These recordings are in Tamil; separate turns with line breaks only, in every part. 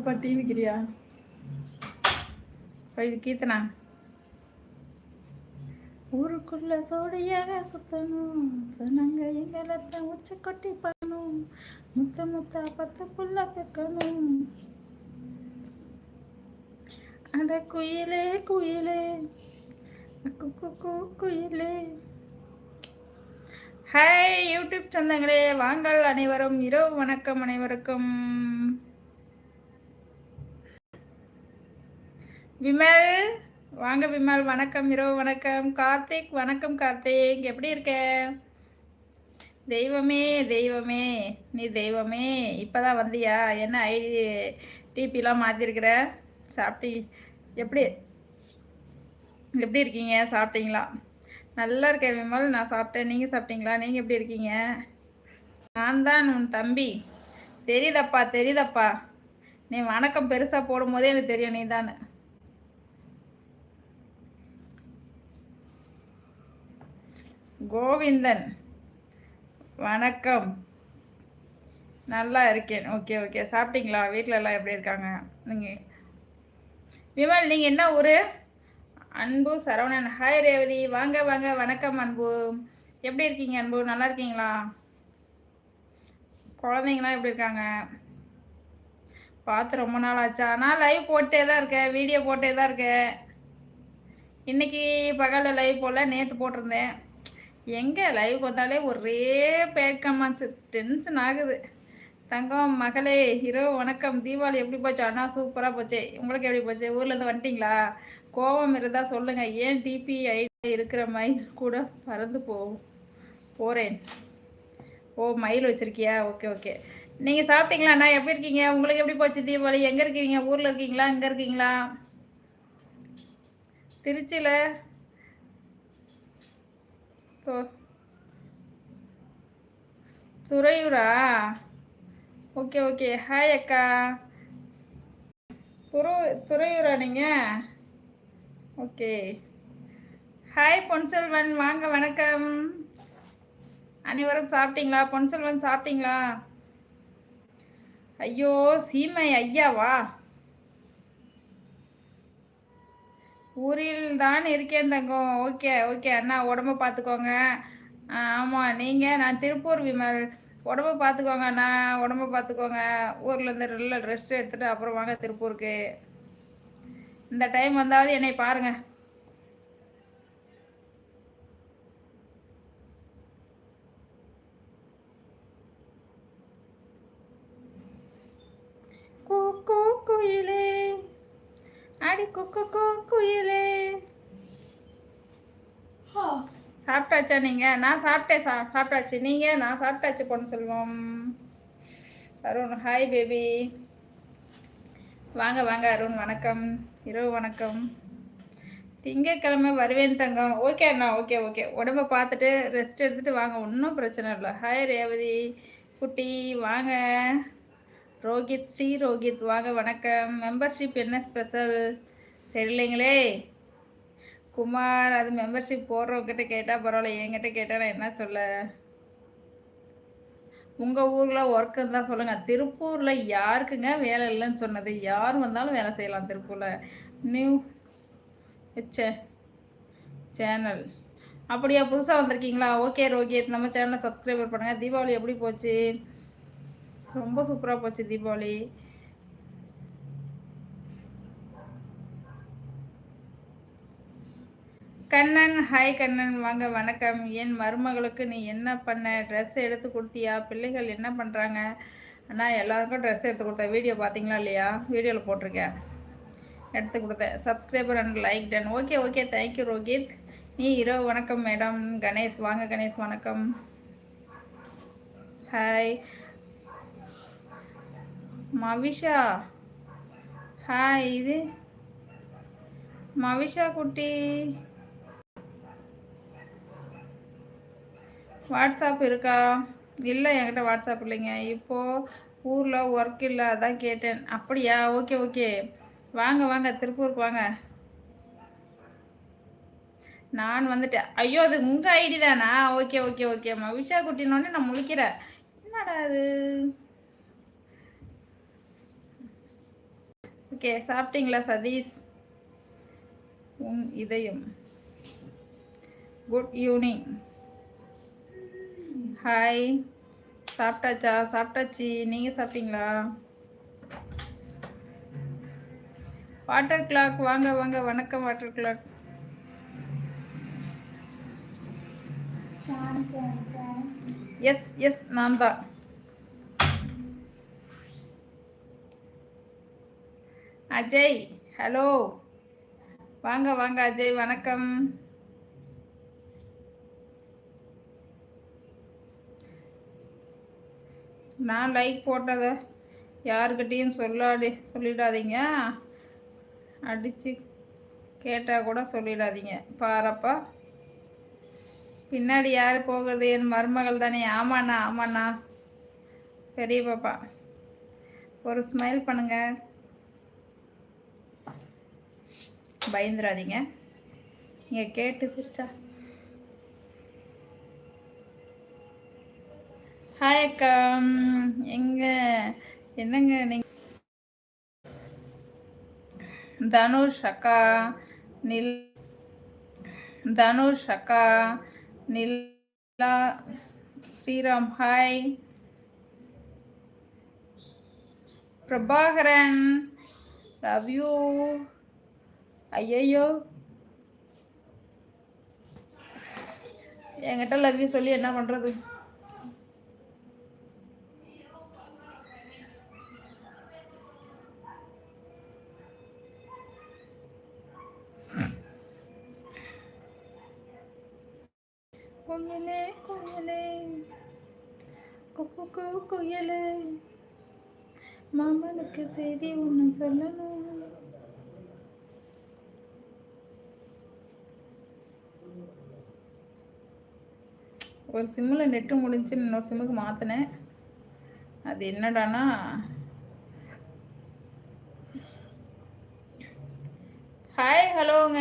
பாப்பா டிவிக்கிறியா இது கீர்த்தனா? ஊருக்குள்ள சோடியாக சுத்தணும். சொன்னாங்க எங்களை உச்ச கொட்டி பண்ணணும். முத்த முத்த பத்து புள்ள பெக்கணும். அட குயிலே குயிலே. குக்கு கு குயிலே. ஹாய் யூடியூப் சொந்தங்களே வாங்கள் அனைவரும் இரவு வணக்கம் அனைவருக்கும். விமல் வாங்க விமல் வணக்கம் இரவு வணக்கம். கார்த்திக் வணக்கம் கார்த்திக். எப்படி இருக்க? தெய்வமே தெய்வமே. நீ தெய்வமே. இப்போதான் வந்தியா? என்ன ஐடி டிபிலாம் மாற்றிருக்கிற சாப்பிட்டி எப்படி எப்படி இருக்கீங்க? சாப்பிட்டீங்களா நல்லா இருக்கேன் விமல் நான் சாப்பிட்டேன் நீங்கள் சாப்பிட்டீங்களா நீங்கள் எப்படி இருக்கீங்க? நான் தான் உன் தம்பி. தெரியுதப்பா தெரியுதப்பா. நீ வணக்கம் பெருசாக போடும்போதே எனக்கு தெரியும் நீ தானே கோவிந்தன். வணக்கம். நல்லா இருக்கேன். Okay okay. சாப்பிட்டீங்களா? வீட்டில் எல்லாம் எப்படி இருக்காங்க? நீங்கள் விமல் நீங்கள் என்ன ஊர்? அன்பு சரவணன். ஹாய் ரேவதி. வாங்க வாங்க. வணக்கம் அன்பு. எப்படி இருக்கீங்க அன்பு? நல்லா இருக்கீங்களா? குழந்தைங்களாம் எப்படி இருக்காங்க? பார்த்து ரொம்ப நாள் ஆச்சா? நான் லைவ் போட்டே தான் இருக்கேன். வீடியோ போட்டே தான் இருக்கேன். இன்னைக்கு பகலில் லைவ் போடல. நேற்று போட்டிருந்தேன். எங்கே லைவ் வந்தாலே ஒரே பேட் டென்ஷன் ஆகுது. தங்கம் மகளே ஹீரோ வணக்கம். தீபாவளி எப்படி போச்சு? அண்ணா சூப்பராக போச்சு. உங்களுக்கு எப்படி போச்சு? ஊர்லேருந்து வந்துட்டிங்களா? கோபம் இருந்தால் சொல்லுங்கள் ஏன் டிபி ஐடியா இருக்கிற மயில் கூட பறந்து போ போகிறேன் ஓ மயில் வச்சுருக்கியா? Okay okay. நீங்கள் சாப்பிட்டீங்களா? அண்ணா எப்படி இருக்கீங்க? உங்களுக்கு எப்படி போச்சு தீபாவளி? எங்கே இருக்கீங்க? ஊரில் இருக்கீங்களா? இங்கே இருக்கீங்களா? திருச்சியில் துறையூரா ஓகே ஓகே ஹாய் அக்கா. துரு துறையூரா நீங்கள் ஓகே ஹாய் பொன்செல்வன். வாங்க வணக்கம். அனைவரும் சாப்பிட்டீங்களா? பொன்செல்வன் சாப்பிட்டீங்களா? ஐயோ சீமை ஐயாவா? ஊரில் தான் இருக்கேன் தங்கம். ஓகே ஓகே அண்ணா உடம்ப பார்த்துக்கோங்க ஆமாம் நீங்கள் நான் திருப்பூர் விமல். உடம்ப பார்த்துக்கோங்க அண்ணா உடம்ப பார்த்துக்கோங்க ஊர்லேருந்து நல்ல ரெஸ்ட் எடுத்துகிட்டு அப்புறம் வாங்க திருப்பூருக்கு. இந்த டைம் வந்தாவது என்னை பாருங்கள் குயிலே. அடி குக்கு குயிலே. சாப்பிட்டாச்சா நீங்கள் நான் சாப்பிட்டேன் சா சாப்பிட்டாச்சு. நீங்கள் நான் சாப்பிட்டாச்சு பொண்ணு செல்வம். அருண் ஹாய் பேபி வாங்க வாங்க அருண் வணக்கம். இரவு வணக்கம். திங்கக்கிழமை வருவேன் தங்கம். ஓகே அண்ணா ஓகே ஓகே உடம்ப பார்த்துட்டு ரெஸ்ட் எடுத்துகிட்டு வாங்க. ஒன்றும் பிரச்சனை இல்லை. ஹாய் ரேவதி. குட்டி வாங்க. ரோஹித் ஸ்ரீ ரோஹித் வாங்க வணக்கம். மெம்பர்ஷிப் என்ன ஸ்பெஷல் தெரியலைங்களே. குமார் அது மெம்பர்ஷிப் போடுறவங்கிட்ட கேட்டால் பரவாயில்ல என்கிட்ட கேட்டால் நான் என்ன சொல்ல? உங்கள் ஊரில் ஒர்க் இருந்தால் சொல்லுங்கள் திருப்பூரில் யாருக்குங்க வேலை இல்லைன்னு சொன்னது? யார் வந்தாலும் வேலை செய்யலாம் திருப்பூரில். நியூ வச்ச சேனல் அப்படியா புதுசாக வந்திருக்கீங்களா? ஓகே ரோகித் நம்ம சேனலை சப்ஸ்கிரைபர் பண்ணுங்கள் தீபாவளி எப்படி போச்சு? ரொம்ப சூப்பராக போச்சு தீபாவளி. கண்ணன் ஹாய் கண்ணன். வாங்க வணக்கம். என் மருமகளுக்கு நீ என்ன பண்ண? ட்ரெஸ் எடுத்து கொடுத்தியா? பிள்ளைகள் என்ன பண்ணுறாங்க அண்ணா எல்லாருக்கும் ட்ரெஸ் எடுத்து கொடுத்தேன் வீடியோ பார்த்தீங்களா இல்லையா? வீடியோவில் போட்டிருக்கேன். எடுத்து கொடுத்தேன். Subscriber and like done okay okay thank you Rohit நீ இரவு வணக்கம் மேடம் கணேஷ் வாங்க கணேஷ் வணக்கம். ஹாய் மவிஷா. ஹாய் இது மவிஷா குட்டி. வாட்ஸ்அப் இருக்கா? இல்லை என்கிட்ட வாட்ஸ்அப் இல்லைங்க. இப்போது ஊரில் ஒர்க் இல்லை அதான் கேட்டேன். அப்படியா? ஓகே ஓகே வாங்க வாங்க திருப்பூருக்கு வாங்க. நான் வந்துட்டேன் ஐயோ அது உங்கள் ஐடி தானா? ஓகே ஓகே ஓகே மவிஷா குட்டினோடனே நான் முழிக்கிறேன். என்னடா அது? ஓகே சாப்பிட்டீங்களா சதீஷ்? உன் இதயம். குட் ஈவினிங் ஹாய் சாப்பிட்டாச்சா? சாப்பிட்டாச்சு. நீங்கள் சாப்பிட்டீங்களா? வாட்டர் கிளாக் வாங்க வாங்க. வணக்கம் வாட்டர் கிளாக் எஸ் எஸ் நான் தான் அஜய் ஹலோ வாங்க வாங்க அஜய் வணக்கம். நான் லைக் போட்டதை யாருக்கிட்டேயும் சொல்லாடி சொல்லிடாதீங்க. அடித்து கேட்டால் கூட சொல்லிடாதீங்க. பாரப்பா. பின்னாடி யார் போகிறது என் மருமகள் தானே. ஆமாண்ணா ஆமாண்ணா. பெரிய பாப்பா ஒரு ஸ்மைல் பண்ணுங்கள் பயந்துடாதீங்க நீங்கள் கேட்டு சிரிச்சா. ஹாய் அக்கா. எங்க என்னங்க நீங்கள் தனுஷ் அக்கா நில் தனுஷ் அக்கா Nila Sriram hi Prabhakaran love you ஐயையோ. என்கிட்ட லவ் யூ சொல்லி என்ன பண்ணுறது குயலே குயலே. குக்கு குயலே. மாமனுக்கு செய்தி ஒன்று சொல்லணும். ஒரு சிம்மில் நெட்டு முடிஞ்சு இன்னொரு சிம்முக்கு மாற்றினேன் அது என்னடானா ஹாய் ஹலோங்க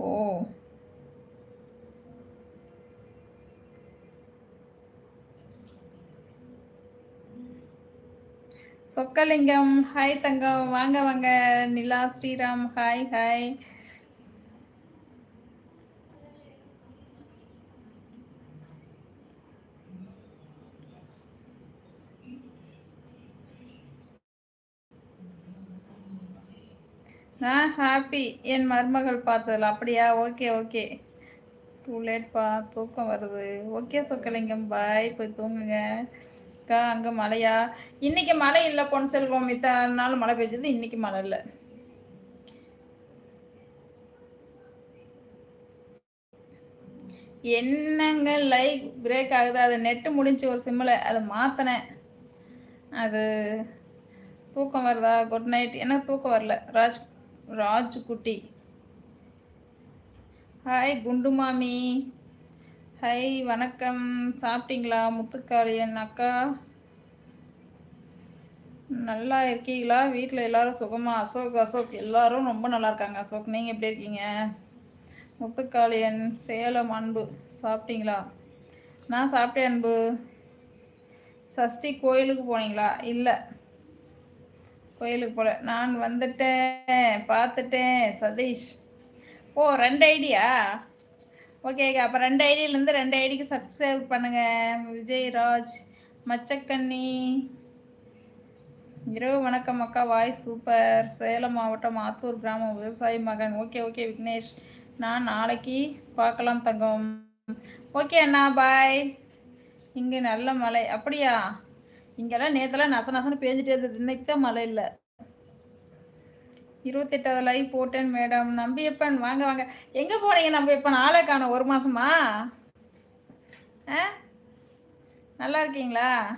ஓ. சொக்கலிங்கம். ஹாய் தங்கம். வாங்க வாங்க. நிலா ஸ்ரீராம். ஹாய் ஹாய் நான் ஹாப்பி என் மருமகள் பார்த்ததில்ல அப்படியா? ஓகே ஓகே டூ லேட்ப்பா தூக்கம் வருது. ஓகே சொக்கலிங்கம். பாய் போய் தூங்குங்க. அக்கா அங்கே மழையா? இன்னைக்கு மழை இல்லை பொன் செல்வம். இத்தனை நாள் மழை பெஞ்சது இன்னைக்கு மழை இல்லை. என்னங்க லைக் பிரேக் ஆகுது. அது நெட்டு முடிஞ்சு ஒரு சிம்மில் அதை மாற்றினேன் அது தூக்கம் வருதா? குட் நைட் எனக்கு தூக்கம் வரல? ராஜ் ராஜ்குட்டி. ஹாய் குண்டு மாமி. ஹை வணக்கம். சாப்பிட்டீங்களா? முத்துக்காளியன் அக்கா. நல்லா இருக்கீங்களா? வீட்டில் எல்லாரும் சுகமாக அசோக் அசோக் எல்லாரும் ரொம்ப நல்லா இருக்காங்க. அசோக் நீங்கள் எப்படி இருக்கீங்க? முத்துக்காளியன் சேலம் அன்பு. சாப்பிட்டீங்களா? நான் சாப்பிட்டேன் அன்பு. சஷ்டி கோயிலுக்கு போனீங்களா? இல்லை. கோயிலுக்கு போல. நான் வந்துட்டேன். பார்த்துட்டேன். சதீஷ். ஓ ரெண்டு ஐடியா? ஓகே அப்போ ரெண்டு ஐடியிலேருந்து ரெண்டு ஐடிக்கு சப்ஸ்கிரைப் பண்ணுங்கள் விஜய்ராஜ் மச்சக்கண்ணி. இரவு வணக்கம் அக்கா வாய் சூப்பர். சேலம் மாவட்டம் ஆத்தூர் கிராமம் விவசாயி மகன். Okay okay Vignesh. நான் நாளைக்கு பார்க்கலாம் தங்கம். ஓகே அண்ணா பாய் இங்கே நல்ல மழை. அப்படியா? இங்கெல்லாம் நேற்றுலாம் நச நசன்னு பேஞ்சிட்டே இருந்தது. இன்னைக்கு தான் மழை இல்லை. இருபத்தெட்டாவது லைவ் போட்டேன் மேடம். நம்பியப்பன் வாங்க வாங்க. எங்கே போனீங்க நம்பியப்பன்? ஆளை காணும் ஒரு மாதமா ஆ? நல்லா இருக்கீங்களா?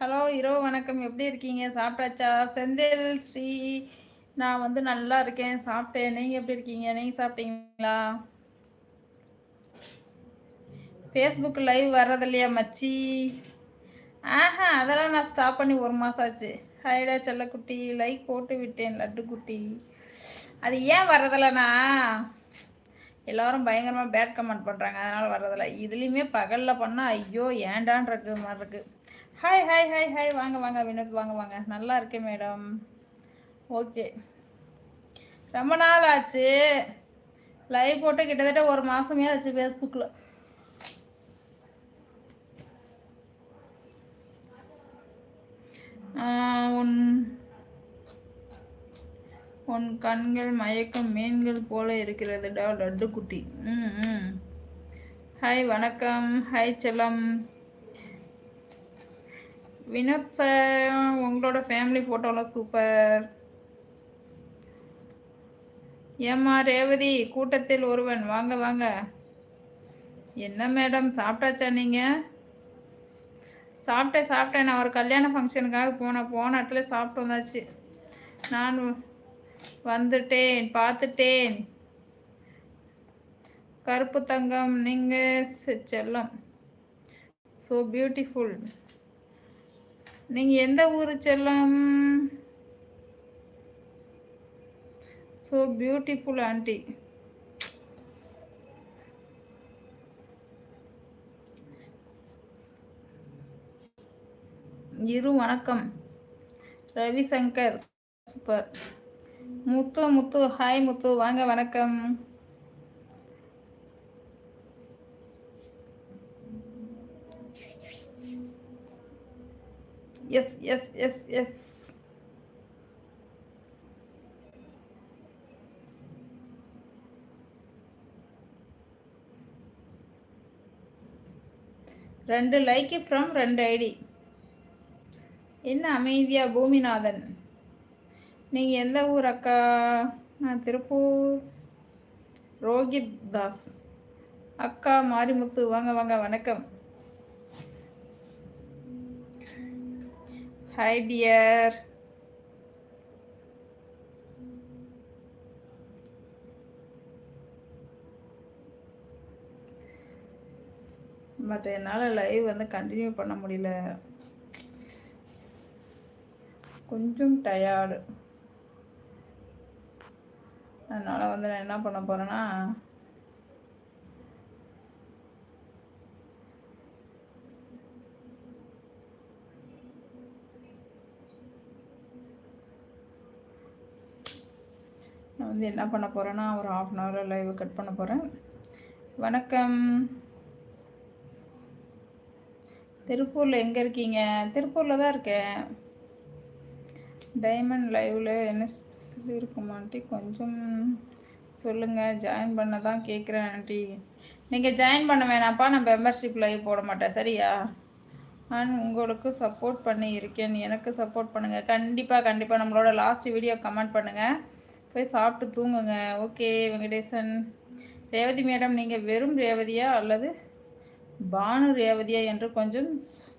ஹலோ இரவு வணக்கம். எப்படி இருக்கீங்க? சாப்பிட்டாச்சா? செந்தில் ஸ்ரீ நான் வந்து நல்லா இருக்கேன். சாப்பிட்டேன். நீங்கள் எப்படி இருக்கீங்க? நீங்கள் சாப்பிட்டீங்களா? ஃபேஸ்புக் லைவ் வர்றது இல்லையா மச்சி? ஆஹா அதெல்லாம் நான் ஸ்டாப் பண்ணி ஒரு மாதம் ஆச்சு. ஹைடா செல்லக்குட்டி லைக் போட்டு விட்டேன் லட்டு குட்டி அது ஏன் வர்றதில்லண்ணா? எல்லாரும் பயங்கரமாக பேட் கமெண்ட் பண்ணுறாங்க அதனால் வர்றதில்ல. இதுலேயுமே பகலில் பண்ணால் ஐயோ ஏண்டான் இருக்கு மாதிரி இருக்குது ஹாய் ஹாய் ஹாய் ஹாய் வாங்க வாங்க வினோத் வாங்க வாங்க. நல்லா இருக்கேன் மேடம். ஓகே ரொம்ப நாள் ஆச்சு. லைவ் போட்டு கிட்டத்தட்ட ஒரு மாதமே ஆச்சு ஃபேஸ்புக்கில் உன் உன் கண்கள் மயக்கம் மீன்கள் போல இருக்கிறதுடா லட்டு குட்டி ம் ம். ஹாய் வணக்கம். ஹாய் செல்லம். வினோத் சார் உங்களோட ஃபேமிலி ஃபோட்டோலாம் சூப்பர் ஏம்மா ரேவதி கூட்டத்தில் ஒருவன். வாங்க வாங்க. என்ன மேடம் சாப்பிட்டாச்சா நீங்கள் சாப்பிட்டேன் சாப்பிட்டேன். நான் ஒரு கல்யாண ஃபங்க்ஷனுக்காக போனேன் போன இடத்துல சாப்பிட்டு வந்தாச்சு. நான் வந்துட்டேன் பார்த்துட்டேன். கருப்பு தங்கம் நீங்கள் செல்லம். ஸோ பியூட்டிஃபுல் நீங்கள் எந்த ஊர் செல்லம்? ஸோ பியூட்டிஃபுல் ஆண்டி இரு வணக்கம். ரவிசங்கர் சூப்பர் முத்து முத்து ஹாய் முத்து வாங்க வணக்கம். எஸ் எஸ் எஸ் எஸ் ரெண்டு லைக்கு ஃப்ரம் ரெண்டு ஐடி என்ன அமைதியா பூமிநாதன்? நீங்கள் எந்த ஊர் அக்கா? நான் திருப்பூர். ரோஹித் தாஸ். அக்கா மாரிமுத்து வாங்க வாங்க வணக்கம். ஹாய் டியர் பட் என்னால் லைவ் வந்து கண்டினியூ பண்ண முடியல. கொஞ்சம் டயர்டு அதனால் வந்து நான் என்ன பண்ண போகிறேன்னா நான் வந்து என்ன பண்ண போகிறேன்னா ஒரு ஆஃப் அன் ஹவரில் லைவ் கட் பண்ண போகிறேன் வணக்கம். திருப்பூரில் எங்கே இருக்கீங்க? திருப்பூரில் தான் இருக்கேன். டைமண்ட் லைவில் என்ன ஸ்பெஷல் இருக்குமான்ட்டி கொஞ்சம் சொல்லுங்கள் ஜாயின் பண்ண தான் கேட்குறேன் ஆண்டி. நீங்கள் ஜாயின் பண்ண வேணாம்ப்பா. நான் மெம்பர்ஷிப் லைவ் போட மாட்டேன். சரியா? நான் உங்களுக்கு சப்போர்ட் பண்ணி இருக்கேன். எனக்கு சப்போர்ட் பண்ணுங்கள் கண்டிப்பாக கண்டிப்பாக நம்மளோட லாஸ்ட் வீடியோ கமெண்ட் பண்ணுங்கள் போய் சாப்பிட்டு தூங்குங்க. ஓகே வெங்கடேசன். ரேவதி மேடம் நீங்கள் வெறும் ரேவதியா அல்லது பானு ரேவதியா என்று கொஞ்சம்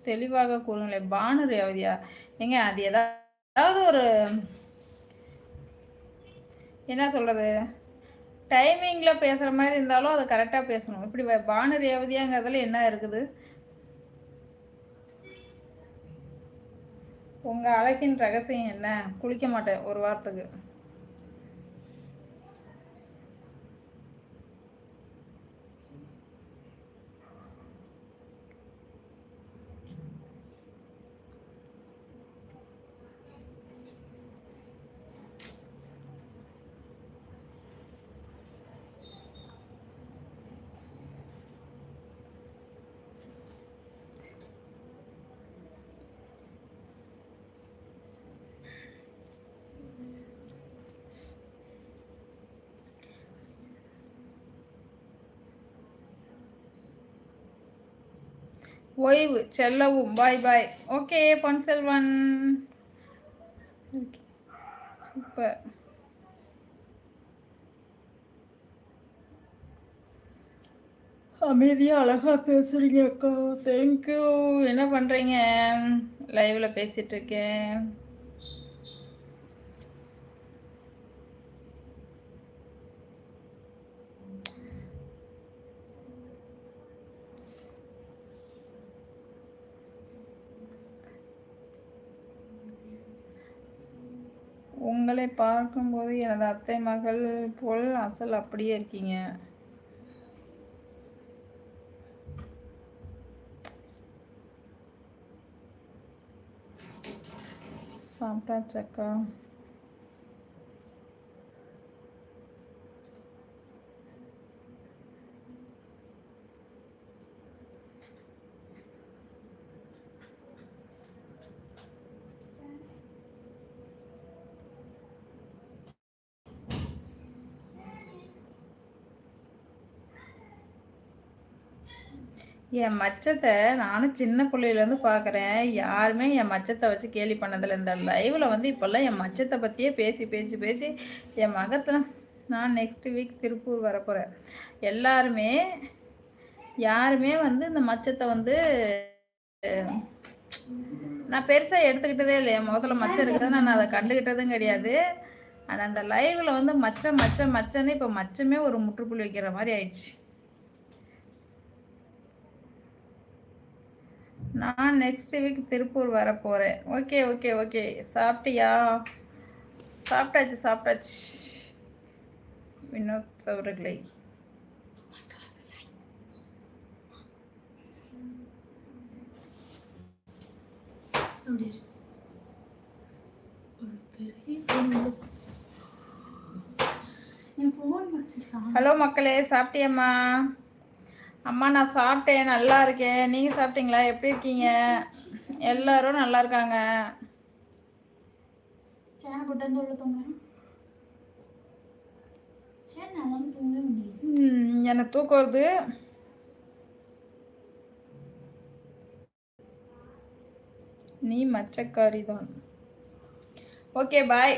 தெளிவாக கூறுங்களேன். பானு ரேவதியா? ஏங்க அது ஏதாவது ஒரு என்ன சொல்கிறது டைமிங்கில் பேசுகிற மாதிரி இருந்தாலும் அதை கரெக்டாக பேசணும். இப்படி பானு ரேவதியாங்கிறதுல என்ன இருக்குது? உங்கள் அழகின் ரகசியம் என்ன? குளிக்க மாட்டேன் ஒரு வாரத்துக்கு. ஓய்வு செல்லவும் பாய் பாய். ஓகே பொன் செல்வன். சூப்பர். அமைதியாக அழகாக பேசுகிறீங்க அக்கா. தேங்க்யூ என்ன பண்ணுறீங்க லைவில் பேசிகிட்ருக்கேன் உங்களை பார்க்கும்போது எனது அத்தை மகள் போல் அசல் அப்படியே இருக்கீங்க. சாப்பிட்டாச்சக்கா என் மச்சத்தை நானும் சின்ன பிள்ளையிலேருந்து பார்க்குறேன் யாருமே என் மச்சத்தை வச்சு கேலி பண்ணதில்லை. இந்த லைவில் வந்து இப்போல்லாம் என் மச்சத்தை பற்றியே பேசி பேசி பேசி என் மகத்தில் நான் நெக்ஸ்ட் வீக் திருப்பூர் வரப்போகிறேன் எல்லாருமே யாருமே வந்து இந்த மச்சத்தை வந்து நான் பெருசாக எடுத்துக்கிட்டதே இல்லை. என் முகத்தில் மச்சம் இருக்குது. நான் அதை கண்டுக்கிட்டதும் கிடையாது. ஆனால் அந்த லைவில் வந்து மச்சம் மச்சம் மச்சன்னு இப்போ மச்சமே ஒரு முற்றுப்புள்ளி வைக்கிற மாதிரி ஆயிடுச்சு. நான் நெக்ஸ்ட் வீக் திருப்பூர் வர போகிறேன் ஓகே ஓகே ஓகே சாப்பிட்டியா? சாப்பிட்டாச்சு சாப்பிட்டாச்சு. வினோத் அவர்களை ஹலோ மக்களே சாப்பிட்டியம்மா? அம்மா நான் சாப்பிட்டேன். நல்லா இருக்கேன். நீங்கள் சாப்பிட்டீங்களா? எப்படி இருக்கீங்க? எல்லாரும் நல்லா இருக்காங்க. எனக்கு தூக்கம் வருது? நீ மச்சக்காரி தான். Okay bye.